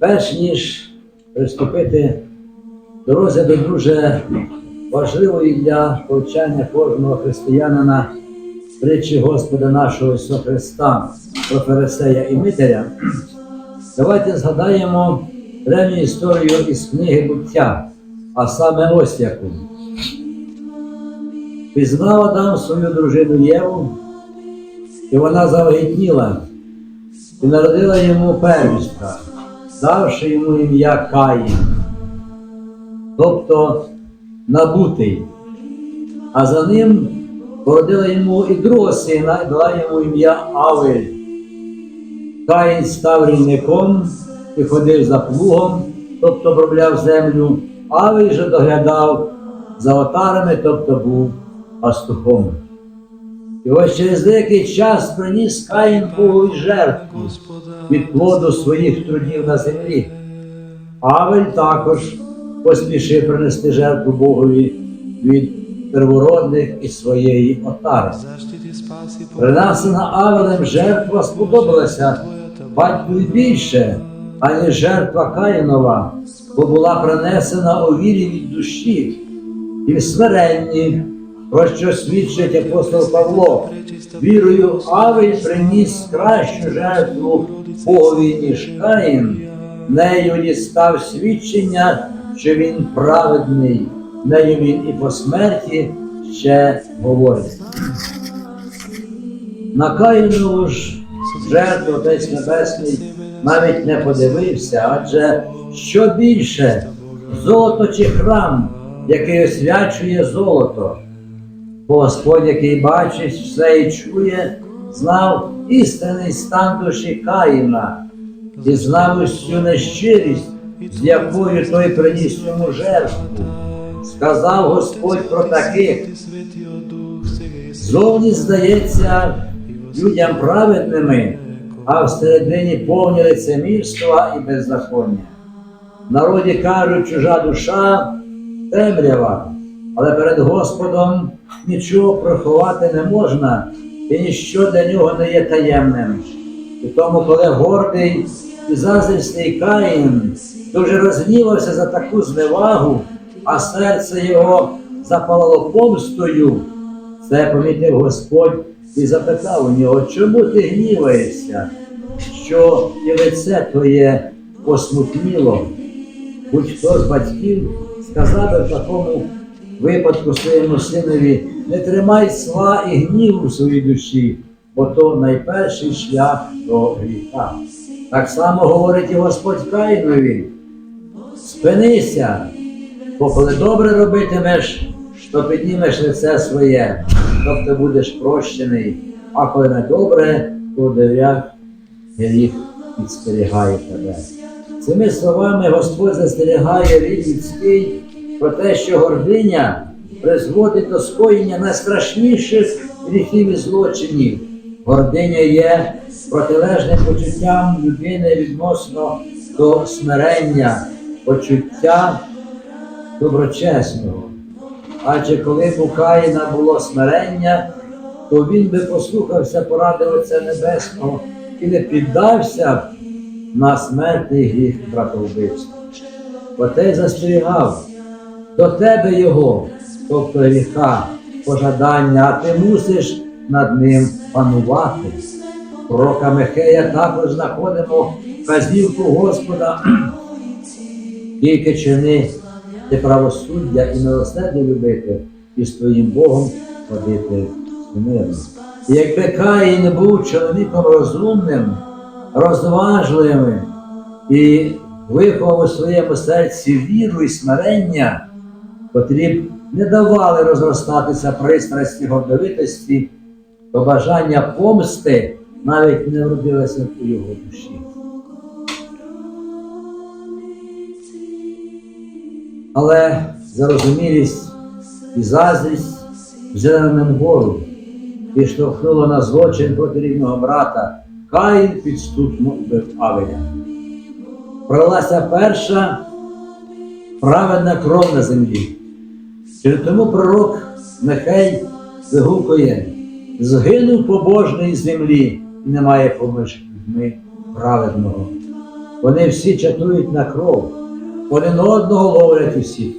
Перш ніж приступити до розгляду дуже важливої для повчання кожного християнина притчі Господа нашого Ісуса Христа про Фарисея і Митаря, давайте згадаємо древню історію із книги буття, а саме ось яку. Пізнав Адам свою дружину Єву, і вона завагітніла, і народила йому первістка, давши йому ім'я Каїн, тобто набутий. А за ним породила йому і другого сина, і дала йому ім'я Авель. Каїн став рівником і ходив за плугом, тобто обробляв землю, Авель же доглядав за отарами, тобто був пастухом. І ось через деякий час приніс Каїн Богові жертву від плоду своїх трудів на землі. Авель також поспішив принести жертву Богові від первородних і своєї отари. Принесена Авелем жертва сподобалася батькові більше, аніж жертва Каїнова, бо була принесена у вірі від душі і в смиренні, про що свідчить апостол Павло. Вірою Авель приніс кращу жертву Богові, ніж Каїн, нею дістав свідчення, що він праведний, нею він і по смерті ще говорить. На Каїнову ж жертву Отець Небесний навіть не подивився, адже що більше золото чи храм, який освячує золото. Господь, який бачить все і чує, знав істинний стан душі Каїна і знав усю нещирість, з якою той приніс йому жертву. Сказав Господь про таких, Зовні здається людям праведними, а всередині повні лицемірства і беззаконня. Народі кажуть, чужа душа темрява, але перед Господом нічого приховати не можна, і ніщо для нього не є таємним. І тому, коли гордий і заздрісний Каїн дуже розгнівався за таку зневагу, а серце його запалало помстою, це помітив Господь і запитав у нього, чому ти гніваєшся, що і лице твоє посмутніло? Будь-хто з батьків сказав такому випадку своєму синові, не тримай сла і гніву в своїй душі, бо то найперший шлях до гріха. Так само говорить і Господь Каїнові. Спинися, бо коли добре робитимеш, то піднімеш лице своє, тобто будеш прощений, а коли не добре, то дев'ят гріх підстерігає тебе. Цими словами Господь застерігає рід людський про те, що гординя призводить до скоєння найстрашніших гріхів і злочинів. Гординя є протилежним почуттям людини відносно до смирення, почуття доброчесного. Адже коли б у Каїна було смирення, то він би послухався поради Отця Небесного і не піддався на смертний гріх братовбивства. Отець застерігав до тебе його, тобто гріха, пожадання, а ти мусиш над ним панувати. Пророка Михея також знаходимо вказівку Господа, тільки чини ти правосуддя і милосердя любити, і з твоїм Богом ходити мирно. І якби Каїн був чоловіком розумним, розважливим і виховав у своєму серці віру і смирення, котрі не давали розростатися пристрасті гордовитості, то бажання помсти навіть не вродилося у його душі. Але зарозумілість і заздрість взяли гору і штовхнуло на злочин проти рівного брата. Каїн підступно вбив Авеля. Пролилася перша праведна кров на землі. Тому пророк Михей вигукує, згинув побожний з землі і немає поміж людьми праведного. Вони всі чатують на кров, один одного ловлять у сітку.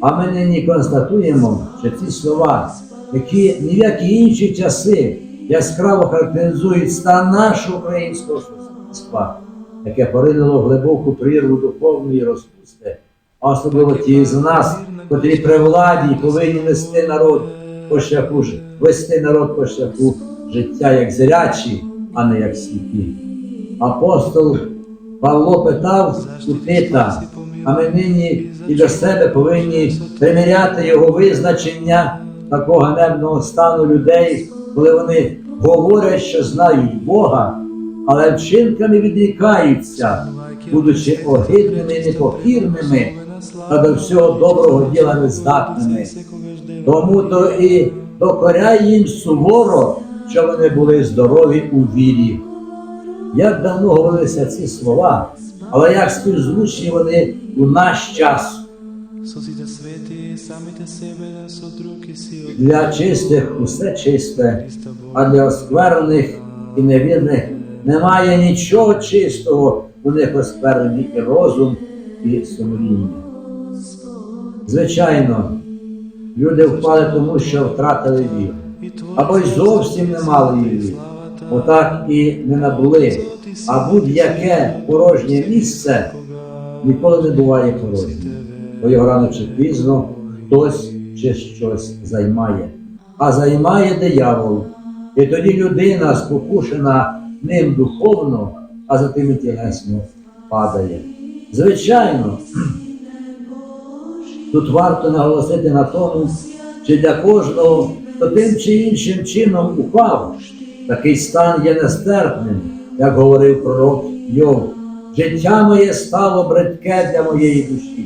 А ми нині констатуємо, що ці слова, які ні в які інші часи яскраво характеризують стан нашого українського суспільства, яке поринило в глибоку прірву духовної розпусти, а особливо ті з нас, котрі при владі повинні вести народ по шляху вести народ по шляху життя як зрячі, а не як сліпі. Апостол Павло питав у Тита, а ми нині і до себе повинні приміряти його визначення такого ганебного стану людей, коли вони говорять, що знають Бога, але вчинками відрікаються, будучи огидними і непокірними, та до всього доброго діла нездатними. Тому то і докоряй їм суворо, що вони були здорові у вірі. Як давно говорилися ці слова, але як співзвучні вони у наш час для чистих усе чисте, а для осквернених і невірних немає нічого чистого, у них осквернені і розум, і сумління. Звичайно, люди впали тому, що втратили віру, або й зовсім не мали її. Отак і не набули. А будь-яке порожнє місце ніколи не буває порожнім. Бо його рано чи пізно хтось чи щось займає. А займає диявол. І тоді людина, спокушена ним духовно, а за тим і тілесно падає. Звичайно, тут варто наголосити на тому, чи для кожного, хто тим чи іншим чином упав, такий стан є нестерпним, як говорив пророк Йов. Життя моє стало бридке для моєї душі.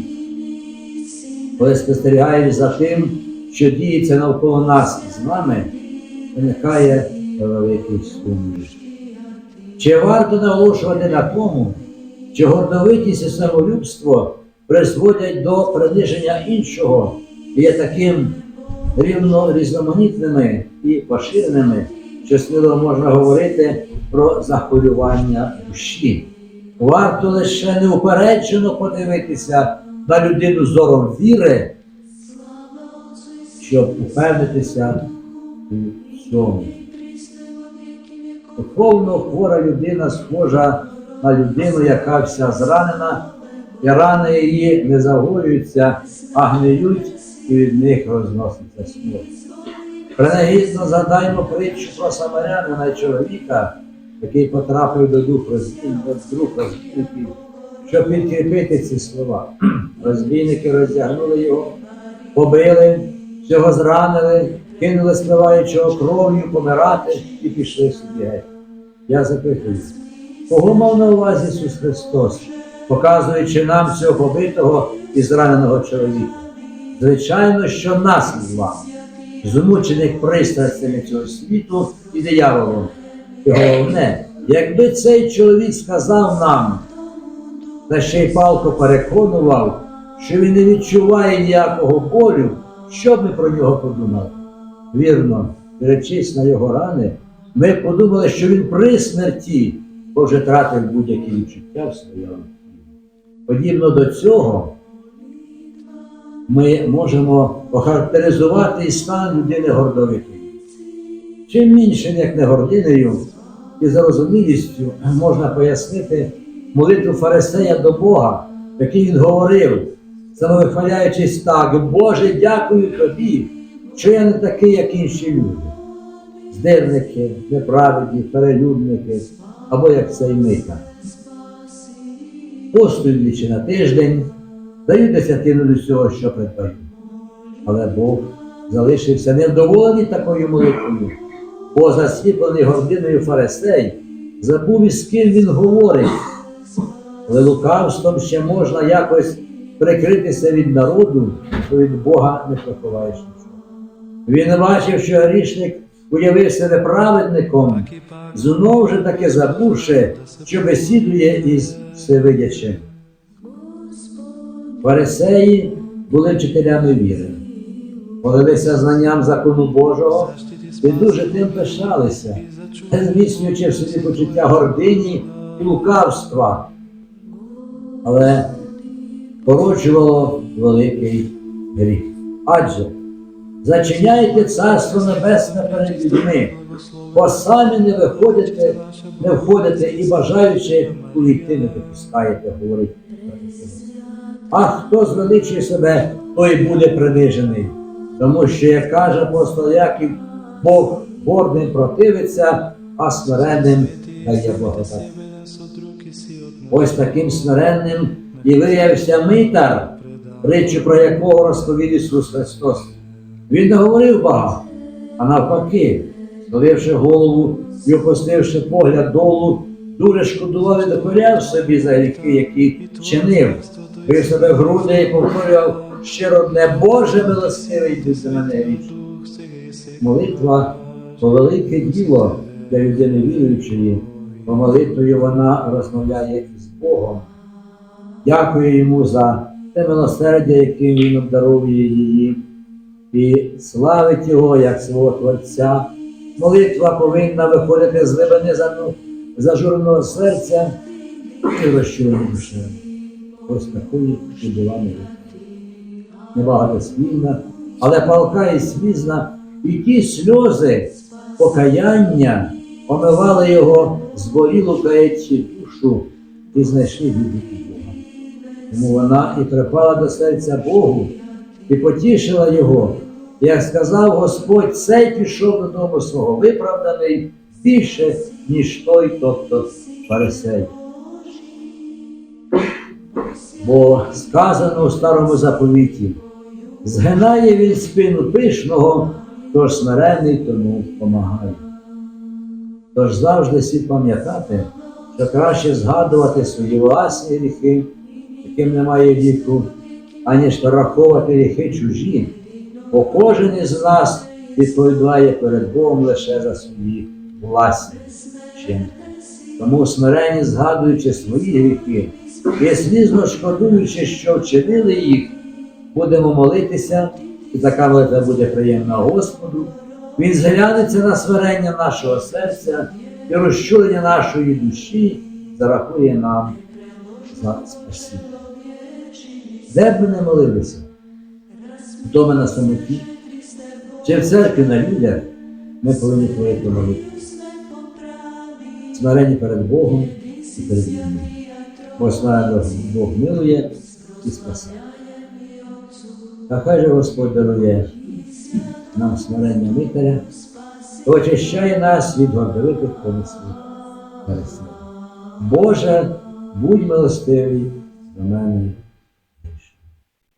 Коли спостерігаєш за тим, що діється навколо нас з нами, виникає великий сумнів. Чи варто наголошувати на тому, що гордовитість і самолюбство призводять до приниження іншого є таким рівно різноманітними і поширеними, що сміло можна говорити про захворювання душі. Варто лише неупереджено подивитися на людину зором віри, щоб упевнитися у цьому. Духовно хвора людина схожа на людину, яка вся зранена, і рани її не загоюються, а гниють, і від них розноситься смерть. Принагідно згадаймо притчу про самарянина і чоловіка, який потрапив до дух розбійників, щоб підкріпити ці слова. Розбійники роздягнули його, побили, всього зранили, кинули спливаючого кров'ю помирати і пішли собі геть. Я запитую, кого мав на увазі Ісус Христос, показуючи нам цього побитого і зраненого чоловіка? Звичайно, що нас з вами, змучених пристрастями цього світу і дияволом. І головне, якби цей чоловік сказав нам, та ще й палко переконував, що він не відчуває ніякого болю, що б ми про нього подумали? Вірно, дивлячись на його рани, ми подумали, що він при смерті, бо тратив будь-які відчуття в своєму. Подібно до цього, ми можемо охарактеризувати і стан людини гордовитої. Чим іншим, як не гординею і зарозумілістю, можна пояснити молитву Фарисея до Бога, який він говорив, самовихваляючись так, Боже, дякую тобі, що я не такий, як інші люди. Здирники, неправедні, перелюбники, або як цей мика. Двічі на тиждень, даю десятину до всього, що придбаю. Але Бог залишився невдоволений такою молитвою, бо засліплений гординою фарисей забув із ким він говорить. Але лукавством ще можна якось прикритися від народу, то від Бога не приховаєш нічого. Він бачив, що грішник уявив себе праведником, знов же таки забувши, що бесідує із всевидячим. Фарисеї були вчителями віри, молилися знанням закону Божого і дуже тим пишалися, зміцнюючи в собі почуття гордині і лукавства, але породжувало великий гріх. Адже зачиняйте царство небесне перед людьми, бо самі не виходите, не входите і бажаючи увійти не допускаєте, говорить. А хто звеличує себе, той буде принижений. Тому що, як каже апостол Яків, Бог гордим противиться, а смиренним дає благодать. Ось таким смиренним і виявився митар, притчу про якого розповів Ісус Христос. Він не говорив багато, а навпаки, схиливши голову і опустивши погляд долу, дуже шкодував і докоряв собі за гріхи, які чинив. Бив себе в груди і повторював щиро одне Боже милостивий ти за мене грішний». Молитва то велике діло для людини віруючої, бо молитвою вона розмовляє із Богом. Дякую йому за те милосердя, яким він обдаровує її, і славить його як свого Творця. Молитва повинна виходити з глибини зажуреного серця і розчуленої душі. Ось такою і була молитва. Небагатослівна, але палка і слізна, і ті сльози покаяння омивали його зболілу каєчі душу і знайшли відповідь Бога. Тому вона і припала до серця Богу і потішила його. Як сказав Господь, цей пішов додому свого виправданий більше, ніж той, тобто фарисей. Бо сказано у старому заповіті, згинає він спину пишного, тож смиренний тому помагає. Тож завжди слід пам'ятати, що краще згадувати свої власні гріхи, яким немає віку, аніж перераховувати гріхи чужі, бо кожен із нас відповідає перед Богом лише за свої власні вчинки. Тому смирені, згадуючи свої гріхи і слізно шкодуючи, що вчинили їх, будемо молитися, і така молитва буде приємна Господу. Він зглянеться на смирення нашого серця і розчулення нашої душі зарахує нам за спасіння. Де б ми не молилися? Вдома на самоті, чи в церкві на людях, ми повинні творити молитву. Смирені перед Богом і перед людьми. Бо Бог милує і спасає. Та хай же Господь дарує нам смирення митаря, очищає нас від гордовитих помислів. Боже, будь милостивий до мене